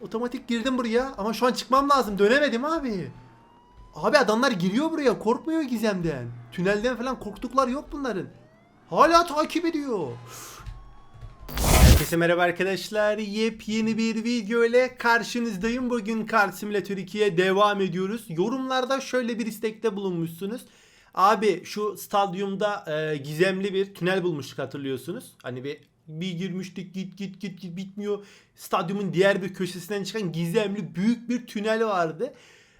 Otomatik girdim buraya ama şu an çıkmam lazım. Dönemedim abi. Abi adamlar giriyor buraya. Korkmuyor Gizem'den. Tünelden falan korktuklar yok bunların. Hala takip ediyor. Herkese merhaba arkadaşlar. Yepyeni bir video ile karşınızdayım. Bugün Car Simulator 2'ye devam ediyoruz. Yorumlarda şöyle bir istekte bulunmuşsunuz. Abi şu stadyumda e, gizemli bir tünel bulmuştuk hatırlıyorsunuz. Hani bir bir girmiştik git git git git bitmiyor. Stadyumun diğer bir köşesinden çıkan gizemli büyük bir tünel vardı.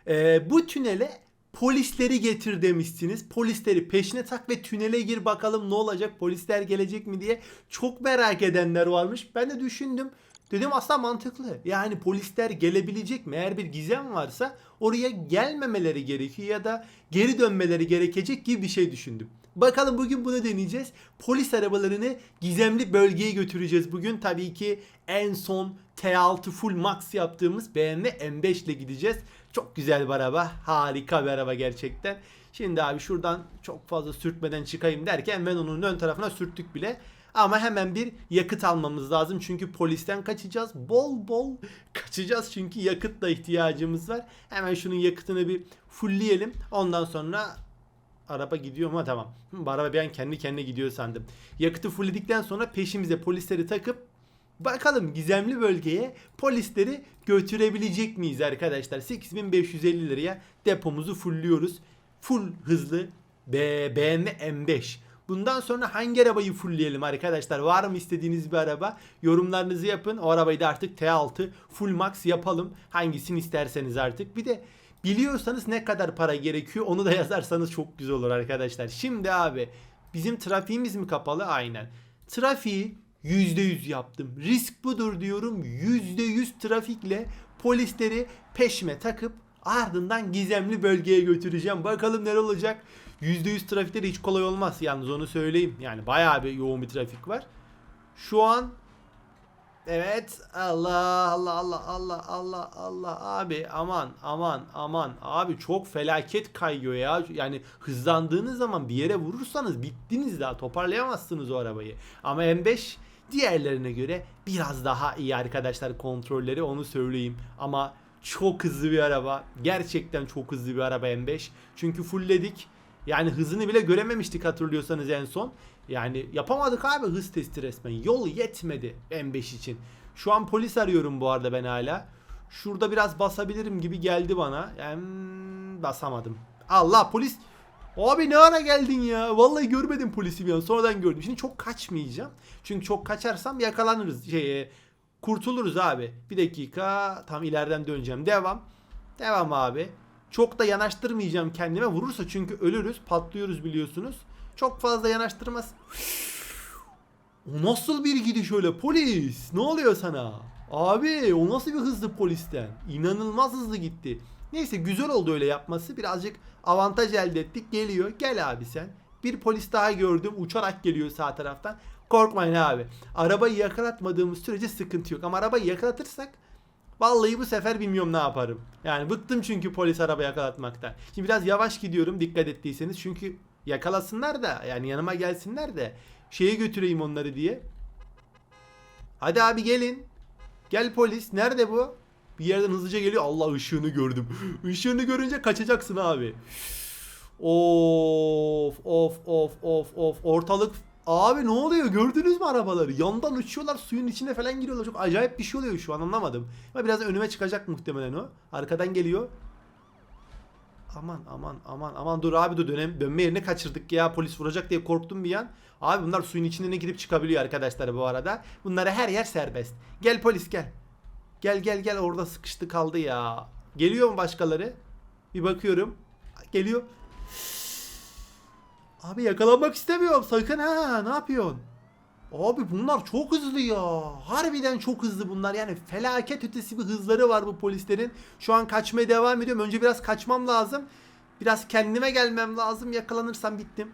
E, bu tünele polisleri getir demişsiniz. Polisleri peşine tak ve tünele gir bakalım ne olacak polisler gelecek mi diye çok merak edenler varmış. Ben de düşündüm. Dedim aslında mantıklı. Yani polisler gelebilecek mi? Eğer bir gizem varsa oraya gelmemeleri gerekiyor ya da geri dönmeleri gerekecek gibi bir şey düşündüm. Bakalım bugün bunu deneyeceğiz. Polis arabalarını gizemli bölgeye götüreceğiz bugün. Tabii ki en son T6 full max yaptığımız BMW M5 ile gideceğiz. Çok güzel bir araba. Harika bir araba gerçekten. Şimdi abi şuradan çok fazla sürtmeden çıkayım derken ben onun ön tarafına sürttük bile. Ama hemen bir yakıt almamız lazım. Çünkü polisten kaçacağız. Bol bol kaçacağız çünkü yakıt da ihtiyacımız var. Hemen şunun yakıtını bir fullleyelim. Ondan sonra araba gidiyor mu? Tamam. Hı, araba bir an kendi kendine gidiyor sandım. Yakıtı fullledikten sonra peşimize polisleri takıp Bakalım gizemli bölgeye polisleri götürebilecek miyiz arkadaşlar? 8550 liraya depomuzu fullliyoruz. Full hızlı BMW M5. Bundan sonra hangi arabayı fullleyelim arkadaşlar? Var mı istediğiniz bir araba? Yorumlarınızı yapın. O arabayı da artık T6 full max yapalım. Hangisini isterseniz artık. Bir de biliyorsanız ne kadar para gerekiyor onu da yazarsanız çok güzel olur arkadaşlar. Şimdi abi bizim trafiğimiz mi kapalı? Aynen. Trafiği %100 yaptım. Risk budur diyorum. %100 trafikle polisleri peşime takıp ardından gizemli bölgeye götüreceğim. Bakalım neler olacak. %100 trafikte de hiç kolay olmaz. Yalnız onu söyleyeyim. Yani bayağı bir yoğun bir trafik var. Şu an Evet Allah Allah Allah Allah Allah Allah. Abi aman aman aman. Abi çok felaket kayıyor ya. Yani hızlandığınız zaman bir yere vurursanız bittiniz daha toparlayamazsınız o arabayı. Ama M5 diğerlerine göre biraz daha iyi arkadaşlar kontrolleri onu söyleyeyim. Ama çok hızlı bir araba. Gerçekten çok hızlı bir araba M5 çünkü fullledik yani hızını bile görememiştik hatırlıyorsanız en son. Yani yapamadık abi hız testi resmen. Yol yetmedi M5 için. Şu an polis arıyorum bu arada ben hala. Şurada biraz basabilirim gibi geldi bana. Yani basamadım. Allah polis. Abi ne ara geldin ya? Vallahi görmedim polisi bir an. Sonradan gördüm. Şimdi çok kaçmayacağım. Çünkü çok kaçarsam yakalanırız. Şey, e, kurtuluruz abi. Bir dakika. Tam ileriden döneceğim. Devam. Devam abi. Çok da yanaştırmayacağım kendime. Vurursa çünkü ölürüz. Patlıyoruz biliyorsunuz. Çok fazla yanaştırmaz. O nasıl bir gidiş öyle polis? Ne oluyor sana? Abi o nasıl bir hızlı polisten? İnanılmaz hızlı gitti. Neyse güzel oldu öyle yapması. Birazcık avantaj elde ettik. Geliyor. Gel abi sen. Bir polis daha gördüm. Uçarak geliyor sağ taraftan. Korkmayın abi. Arabayı yakalatmadığımız sürece sıkıntı yok. Ama arabayı yakalatırsak Vallahi bu sefer bilmiyorum ne yaparım. Yani bıktım çünkü polis araba yakalatmaktan. Şimdi biraz yavaş gidiyorum dikkat ettiyseniz. Çünkü yakalasınlar da yani yanıma gelsinler de şeye götüreyim onları diye. Hadi abi gelin. Gel polis. Nerede bu? Bir yerden hızlıca geliyor. Allah ışığını gördüm. Işığını görünce kaçacaksın abi. Of of of of of ortalık Abi ne oluyor gördünüz mü arabaları? Yandan uçuyorlar suyun içine falan giriyorlar. Çok acayip bir şey oluyor şu an anlamadım. Ama biraz önüme çıkacak muhtemelen o. Arkadan geliyor. Aman aman aman aman dur abi dur dönem, dönme yerini kaçırdık ya polis vuracak diye korktum bir an. Abi bunlar suyun içine gidip çıkabiliyor arkadaşlar bu arada. Bunlara her yer serbest. Gel polis gel. Gel gel gel orada sıkıştı kaldı ya. Geliyor mu başkaları? Bir bakıyorum. Geliyor. Abi yakalanmak istemiyorum sakın ha ne yapıyorsun? Abi bunlar çok hızlı ya. Harbiden çok hızlı bunlar. Yani felaket ötesi bir hızları var bu polislerin. Şu an kaçmaya devam ediyorum. Önce biraz kaçmam lazım. Biraz kendime gelmem lazım. Yakalanırsam bittim.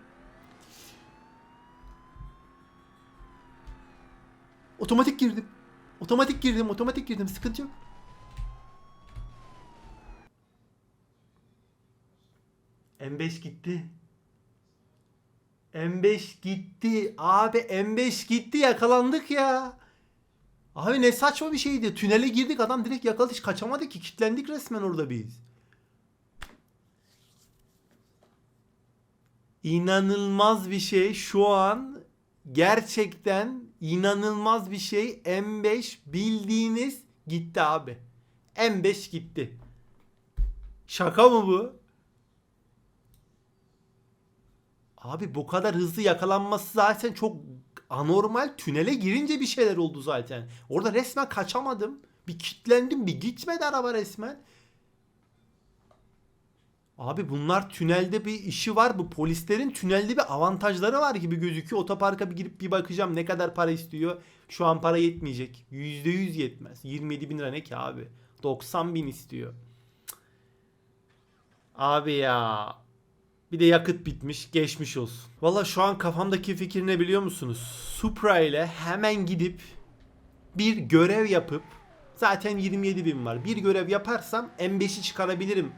Otomatik girdim. Otomatik girdim, otomatik girdim. Sıkıntı yok. M5 gitti. M5 gitti. Abi M5 gitti yakalandık ya. Abi ne saçma bir şeydi. Tünele girdik adam direkt yakaladı. Hiç kaçamadık ki. Kitlendik resmen orada biz. İnanılmaz bir şey. Şu an gerçekten inanılmaz bir şey. M5 bildiğiniz gitti abi. M5 gitti. Şaka mı bu? Abi bu kadar hızlı yakalanması zaten çok anormal. Tünele girince bir şeyler oldu zaten. Orada resmen kaçamadım. Bir kitlendim bir gitmedi araba resmen. Abi bunlar tünelde bir işi var. Bu polislerin tünelde bir avantajları var gibi gözüküyor. Otoparka bir girip bir bakacağım ne kadar para istiyor. Şu an para yetmeyecek. %100 yetmez. 27 bin lira ne ki abi? 90 bin istiyor. Abi ya. Bir de yakıt bitmiş. Geçmiş olsun. Valla şu an kafamdaki fikir ne biliyor musunuz? Supra ile hemen gidip bir görev yapıp zaten 27 bin var. Bir görev yaparsam M5'i çıkarabilirim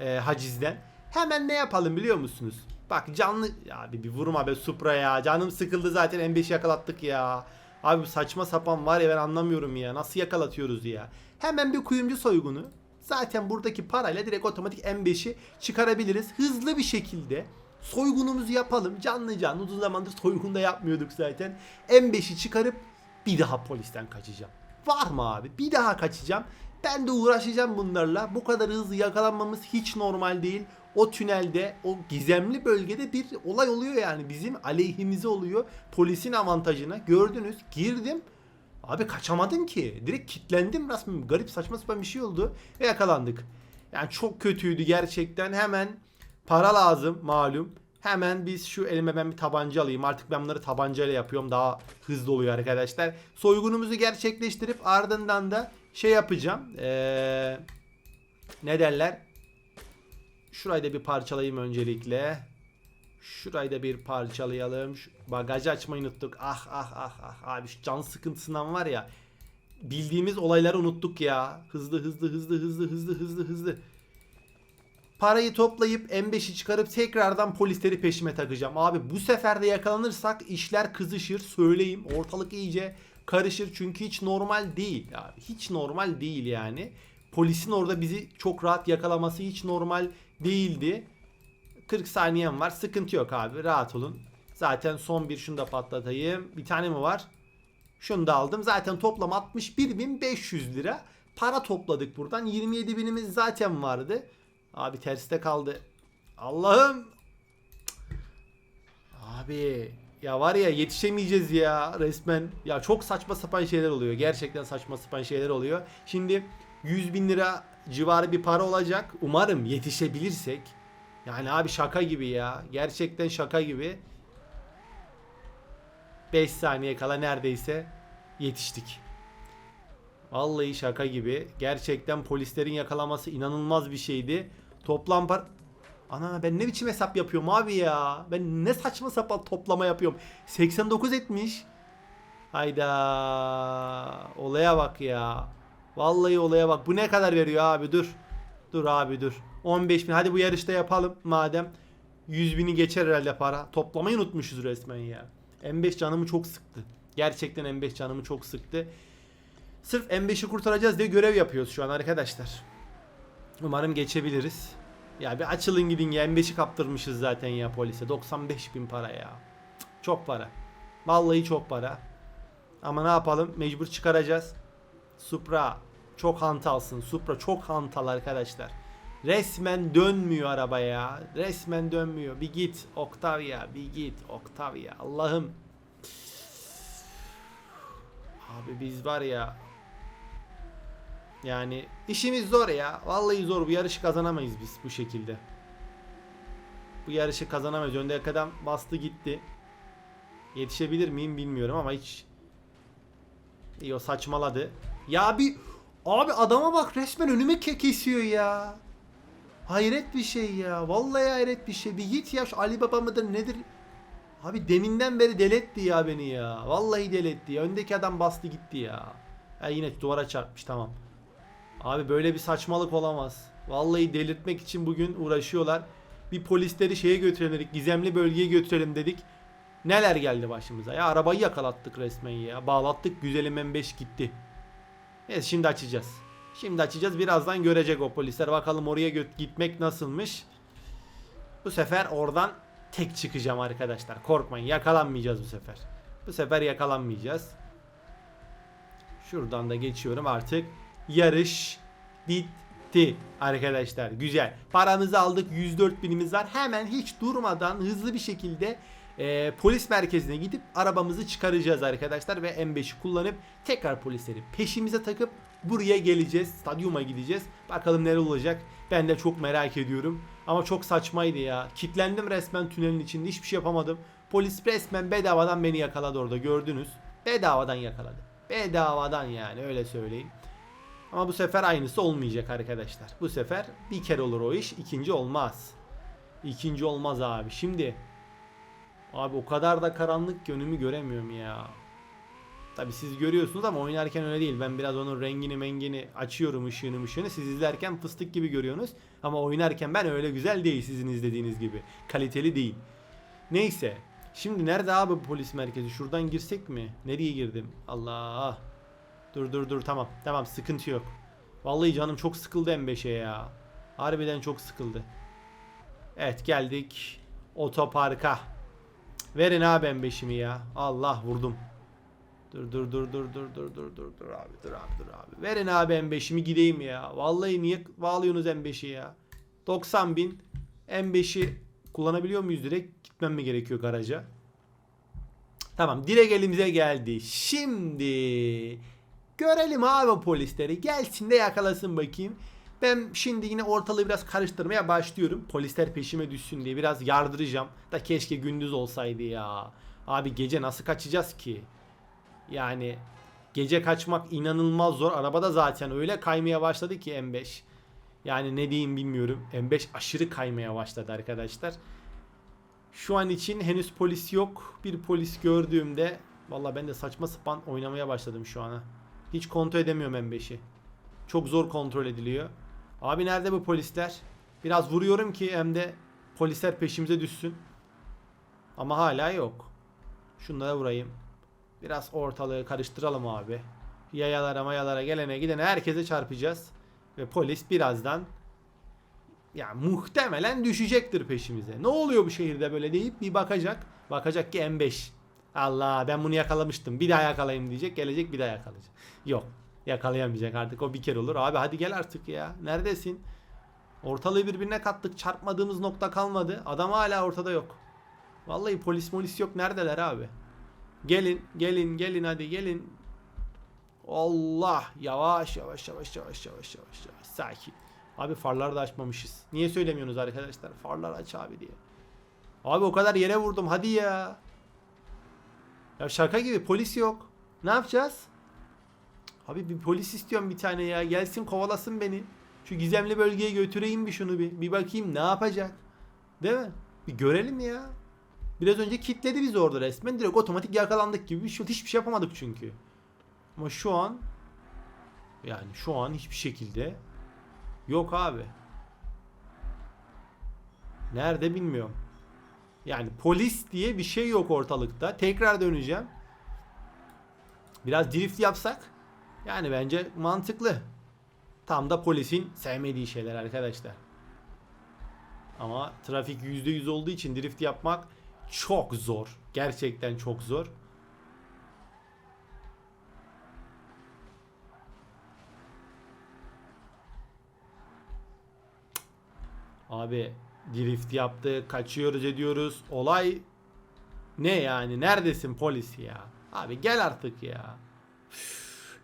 e, hacizden. Hemen ne yapalım biliyor musunuz? Bak canlı abi bir vurma be Supra ya. Canım sıkıldı zaten M5'i yakalattık ya. Abi saçma sapan var ya ben anlamıyorum ya. Nasıl yakalatıyoruz ya? Hemen bir kuyumcu soygunu. Zaten buradaki parayla direkt otomatik M5'i çıkarabiliriz. Hızlı bir şekilde soygunumuzu yapalım. Canlı canlı uzun zamandır soygun da yapmıyorduk zaten. M5'i çıkarıp bir daha polisten kaçacağım. Var mı abi? Bir daha kaçacağım. Ben de uğraşacağım bunlarla. Bu kadar hızlı yakalanmamız hiç normal değil. O tünelde, o gizemli bölgede bir olay oluyor yani. Bizim aleyhimize oluyor. Polisin avantajına. Gördünüz. Girdim. Abi kaçamadım ki. Direkt kilitlendim resmen. Garip saçma sapan bir şey oldu. Ve yakalandık. Yani çok kötüydü gerçekten. Hemen para lazım malum. Hemen biz şu elime ben bir tabanca alayım. Artık ben bunları tabancayla yapıyorum. Daha hızlı oluyor arkadaşlar. Soygunumuzu gerçekleştirip ardından da şey yapacağım. Ee, ne derler? Şurayı da bir parçalayayım öncelikle. Şurayı da bir parçalayalım. Bagajı açmayı unuttuk. Ah ah ah ah. Abi şu can sıkıntısından var ya. Bildiğimiz olayları unuttuk ya. Hızlı hızlı hızlı hızlı hızlı hızlı hızlı. Parayı toplayıp M5'i çıkarıp tekrardan polisleri peşime takacağım. Abi bu sefer de yakalanırsak işler kızışır. Söyleyeyim ortalık iyice karışır. Çünkü hiç normal değil abi. Hiç normal değil yani. Polisin orada bizi çok rahat yakalaması hiç normal değildi. 40 saniyem var. Sıkıntı yok abi. Rahat olun. Zaten son bir şunu da patlatayım. Bir tane mi var? Şunu da aldım. Zaten toplam 61.500 lira. Para topladık buradan. 27 binimiz zaten vardı. Abi terste kaldı. Allah'ım. Abi ya var ya yetişemeyeceğiz ya resmen. Ya çok saçma sapan şeyler oluyor. Gerçekten saçma sapan şeyler oluyor. Şimdi 100 bin lira civarı bir para olacak. Umarım yetişebilirsek. Yani abi şaka gibi ya. Gerçekten şaka gibi. 5 saniye kala neredeyse yetiştik. Vallahi şaka gibi. Gerçekten polislerin yakalaması inanılmaz bir şeydi. Toplam par... Ana ben ne biçim hesap yapıyorum abi ya. Ben ne saçma sapan toplama yapıyorum. 89 etmiş. Hayda. Olaya bak ya. Vallahi olaya bak. Bu ne kadar veriyor abi dur. Dur abi dur. 15 bin. Hadi bu yarışta yapalım madem. 100 bini geçer herhalde para. Toplamayı unutmuşuz resmen ya. M5 canımı çok sıktı. Gerçekten M5 canımı çok sıktı. Sırf M5'i kurtaracağız diye görev yapıyoruz şu an arkadaşlar. Umarım geçebiliriz. Ya bir açılın gidin ya M5'i kaptırmışız zaten ya polise. 95 bin para ya. Çok para. Vallahi çok para. Ama ne yapalım mecbur çıkaracağız. Supra çok hantalsın. Supra çok hantal arkadaşlar. Resmen dönmüyor araba ya. Resmen dönmüyor. Bir git Octavia, bir git Octavia. Allah'ım. Abi biz var ya. Yani işimiz zor ya. Vallahi zor. Bu yarışı kazanamayız biz bu şekilde. Bu yarışı kazanamayız. Önde kadar bastı gitti. Yetişebilir miyim bilmiyorum ama hiç İyi o saçmaladı. Ya bir abi adama bak resmen önüme ke- kesiyor ya. Hayret bir şey ya. Vallahi hayret bir şey. Bir git ya şu Ali Baba mıdır nedir? Abi deminden beri deletti ya beni ya. Vallahi deletti. Öndeki adam bastı gitti ya. Ya yine duvara çarpmış tamam. Abi böyle bir saçmalık olamaz. Vallahi delirtmek için bugün uğraşıyorlar. Bir polisleri şeye götürelim dedik. Gizemli bölgeye götürelim dedik. Neler geldi başımıza ya arabayı yakalattık resmen ya. Bağlattık güzelim M5 gitti. Evet şimdi açacağız. Şimdi açacağız birazdan görecek o polisler. Bakalım oraya gitmek nasılmış. Bu sefer oradan tek çıkacağım arkadaşlar. Korkmayın yakalanmayacağız bu sefer. Bu sefer yakalanmayacağız. Şuradan da geçiyorum artık. Yarış bitti arkadaşlar. Güzel. Paramızı aldık. 104 binimiz var. Hemen hiç durmadan hızlı bir şekilde e, polis merkezine gidip arabamızı çıkaracağız arkadaşlar. Ve M5'i kullanıp tekrar polisleri peşimize takıp buraya geleceğiz. Stadyuma gideceğiz. Bakalım neler olacak. Ben de çok merak ediyorum. Ama çok saçmaydı ya. Kitlendim resmen tünelin içinde. Hiçbir şey yapamadım. Polis resmen bedavadan beni yakaladı orada gördünüz. Bedavadan yakaladı. Bedavadan yani öyle söyleyeyim. Ama bu sefer aynısı olmayacak arkadaşlar. Bu sefer bir kere olur o iş. ikinci olmaz. İkinci olmaz abi. Şimdi abi o kadar da karanlık ki önümü göremiyorum ya. Tabi siz görüyorsunuz ama oynarken öyle değil. Ben biraz onun rengini mengini açıyorum ışığını ışığını. Siz izlerken fıstık gibi görüyorsunuz. Ama oynarken ben öyle güzel değil sizin izlediğiniz gibi. Kaliteli değil. Neyse. Şimdi nerede abi bu polis merkezi? Şuradan girsek mi? Nereye girdim? Allah. Dur dur dur tamam. Tamam sıkıntı yok. Vallahi canım çok sıkıldı M5'e ya. Harbiden çok sıkıldı. Evet geldik. Otoparka. Verin abi M5'imi ya. Allah vurdum. Dur dur dur dur dur dur dur dur dur abi dur abi dur abi. Verin abi M5'imi gideyim ya. Vallahi niye bağlıyorsunuz M5'i ya? 90 bin M5'i kullanabiliyor muyuz direkt? Gitmem mi gerekiyor garaja? Tamam direkt elimize geldi. Şimdi görelim abi polisleri. Gelsin de yakalasın bakayım. Ben şimdi yine ortalığı biraz karıştırmaya başlıyorum. Polisler peşime düşsün diye biraz yardıracağım. Da keşke gündüz olsaydı ya. Abi gece nasıl kaçacağız ki? Yani gece kaçmak inanılmaz zor. Arabada zaten öyle kaymaya başladı ki M5. Yani ne diyeyim bilmiyorum. M5 aşırı kaymaya başladı arkadaşlar. Şu an için henüz polis yok. Bir polis gördüğümde valla ben de saçma sapan oynamaya başladım şu ana. Hiç kontrol edemiyorum M5'i. Çok zor kontrol ediliyor. Abi nerede bu polisler? Biraz vuruyorum ki hem polisler peşimize düşsün. Ama hala yok. Şunlara vurayım. Biraz ortalığı karıştıralım abi. Yayalara mayalara gelene gidene herkese çarpacağız. Ve polis birazdan ya muhtemelen düşecektir peşimize. Ne oluyor bu şehirde böyle deyip bir bakacak. Bakacak ki M5. Allah ben bunu yakalamıştım. Bir daha yakalayayım diyecek. Gelecek bir daha yakalayacak. Yok. Yakalayamayacak artık. O bir kere olur. Abi hadi gel artık ya. Neredesin? Ortalığı birbirine kattık. Çarpmadığımız nokta kalmadı. Adam hala ortada yok. Vallahi polis molis yok. Neredeler abi? Gelin, gelin, gelin hadi gelin. Allah yavaş yavaş yavaş yavaş yavaş yavaş yavaş sakin. Abi farları da açmamışız. Niye söylemiyorsunuz arkadaşlar? Farlar aç abi diye. Abi o kadar yere vurdum hadi ya. Ya şaka gibi polis yok. Ne yapacağız? Abi bir polis istiyorum bir tane ya. Gelsin kovalasın beni. Şu gizemli bölgeye götüreyim bir şunu bir. Bir bakayım ne yapacak. Değil mi? Bir görelim ya. Biraz önce kitledi bizi orada resmen. Direkt otomatik yakalandık gibi bir şey. Hiçbir şey yapamadık çünkü. Ama şu an yani şu an hiçbir şekilde yok abi. Nerede bilmiyorum. Yani polis diye bir şey yok ortalıkta. Tekrar döneceğim. Biraz drift yapsak yani bence mantıklı. Tam da polisin sevmediği şeyler arkadaşlar. Ama trafik %100 olduğu için drift yapmak çok zor. Gerçekten çok zor. Abi drift yaptı, kaçıyoruz ediyoruz. Olay ne yani? Neredesin polis ya? Abi gel artık ya.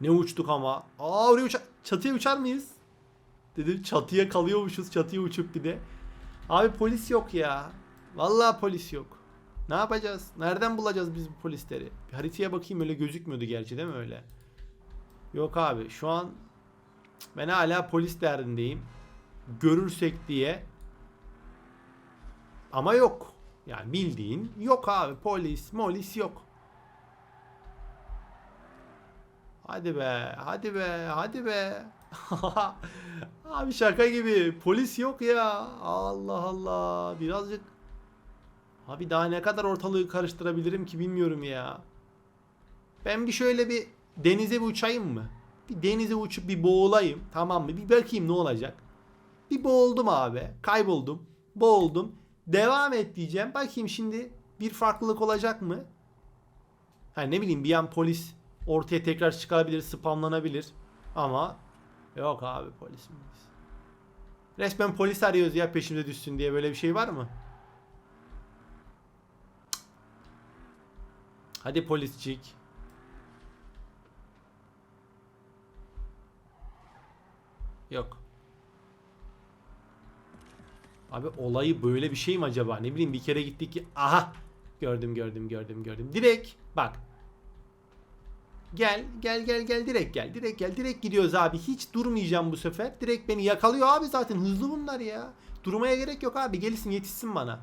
Ne uçtuk ama. Aa oraya uça- çatıya uçar mıyız? Dedim çatıya kalıyormuşuz çatıya uçup bir de. Abi polis yok ya. Vallahi polis yok. Ne yapacağız? Nereden bulacağız biz bu polisleri? Bir haritaya bakayım öyle gözükmüyordu gerçi değil mi öyle? Yok abi şu an ben hala polis derdindeyim. Görürsek diye. Ama yok. Yani bildiğin yok abi. Polis, molis yok. Hadi be, hadi be, hadi be. abi şaka gibi. Polis yok ya. Allah Allah. Birazcık Abi daha ne kadar ortalığı karıştırabilirim ki bilmiyorum ya. Ben bir şöyle bir denize bir uçayım mı? Bir denize uçup bir boğulayım. Tamam mı? Bir bakayım ne olacak. Bir boğuldum abi. Kayboldum. Boğuldum. Devam et diyeceğim. Bakayım şimdi bir farklılık olacak mı? Ha ne bileyim bir an polis ortaya tekrar çıkabilir, spamlanabilir. Ama yok abi polis? Resmen polis arıyoruz ya peşimize düşsün diye böyle bir şey var mı? Hadi poliscik. Yok. Abi olayı böyle bir şey mi acaba? Ne bileyim bir kere gittik ki aha gördüm gördüm gördüm gördüm. Direkt bak. Gel gel gel gel direkt gel. Direkt gel. Direkt gidiyoruz abi. Hiç durmayacağım bu sefer. Direkt beni yakalıyor abi zaten. Hızlı bunlar ya. Durmaya gerek yok abi. Gelsin yetişsin bana.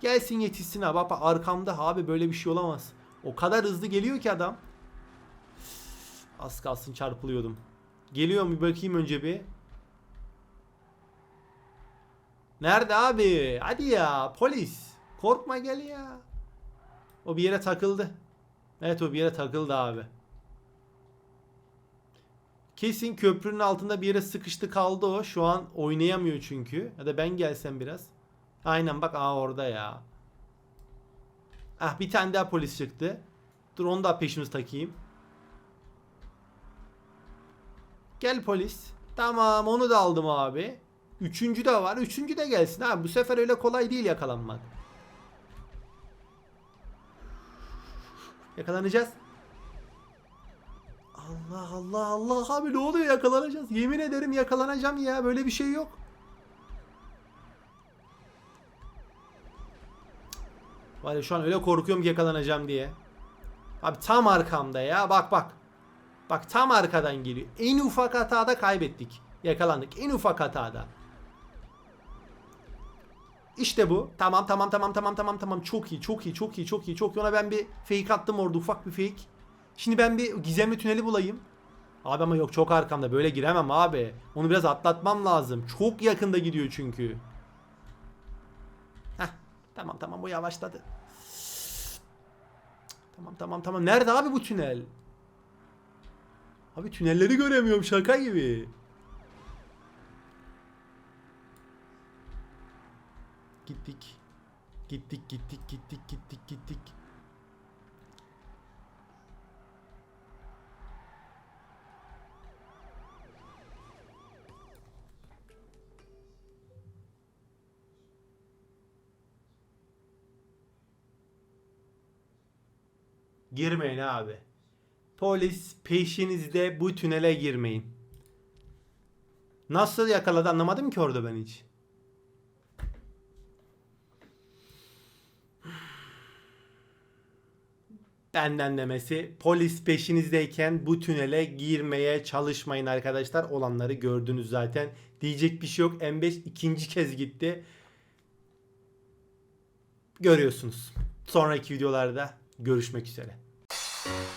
Gelsin yetişsin abi. Arkamda abi böyle bir şey olamaz. O kadar hızlı geliyor ki adam. Az kalsın çarpılıyordum. Geliyor bir bakayım önce bir. Nerede abi? Hadi ya polis. Korkma gel ya. O bir yere takıldı. Evet o bir yere takıldı abi. Kesin köprünün altında bir yere sıkıştı kaldı o. Şu an oynayamıyor çünkü. Ya da ben gelsem biraz. Aynen bak aa orada ya. Ah bir tane daha polis çıktı. Dur onu da peşimiz takayım. Gel polis. Tamam onu da aldım abi. Üçüncü de var. Üçüncü de gelsin abi. Bu sefer öyle kolay değil yakalanmak. Yakalanacağız. Allah Allah Allah abi ne oluyor yakalanacağız. Yemin ederim yakalanacağım ya. Böyle bir şey yok. Var ya şu an öyle korkuyorum ki yakalanacağım diye. Abi tam arkamda ya. Bak bak. Bak tam arkadan geliyor. En ufak hatada kaybettik. Yakalandık. En ufak hatada. İşte bu. Tamam tamam tamam tamam tamam tamam. Çok iyi çok iyi çok iyi çok iyi çok iyi. Ona ben bir fake attım orada ufak bir fake. Şimdi ben bir gizemli tüneli bulayım. Abi ama yok çok arkamda böyle giremem abi. Onu biraz atlatmam lazım. Çok yakında gidiyor çünkü. Tamam tamam bu yavaşladı. Tamam tamam tamam. Nerede abi bu tünel? Abi tünelleri göremiyorum şaka gibi. Gittik. Gittik gittik gittik gittik gittik. Girmeyin abi. Polis peşinizde bu tünele girmeyin. Nasıl yakaladı anlamadım ki orada ben hiç. Benden demesi polis peşinizdeyken bu tünele girmeye çalışmayın arkadaşlar. Olanları gördünüz zaten. Diyecek bir şey yok. M5 ikinci kez gitti. Görüyorsunuz. Sonraki videolarda görüşmek üzere. Thank you.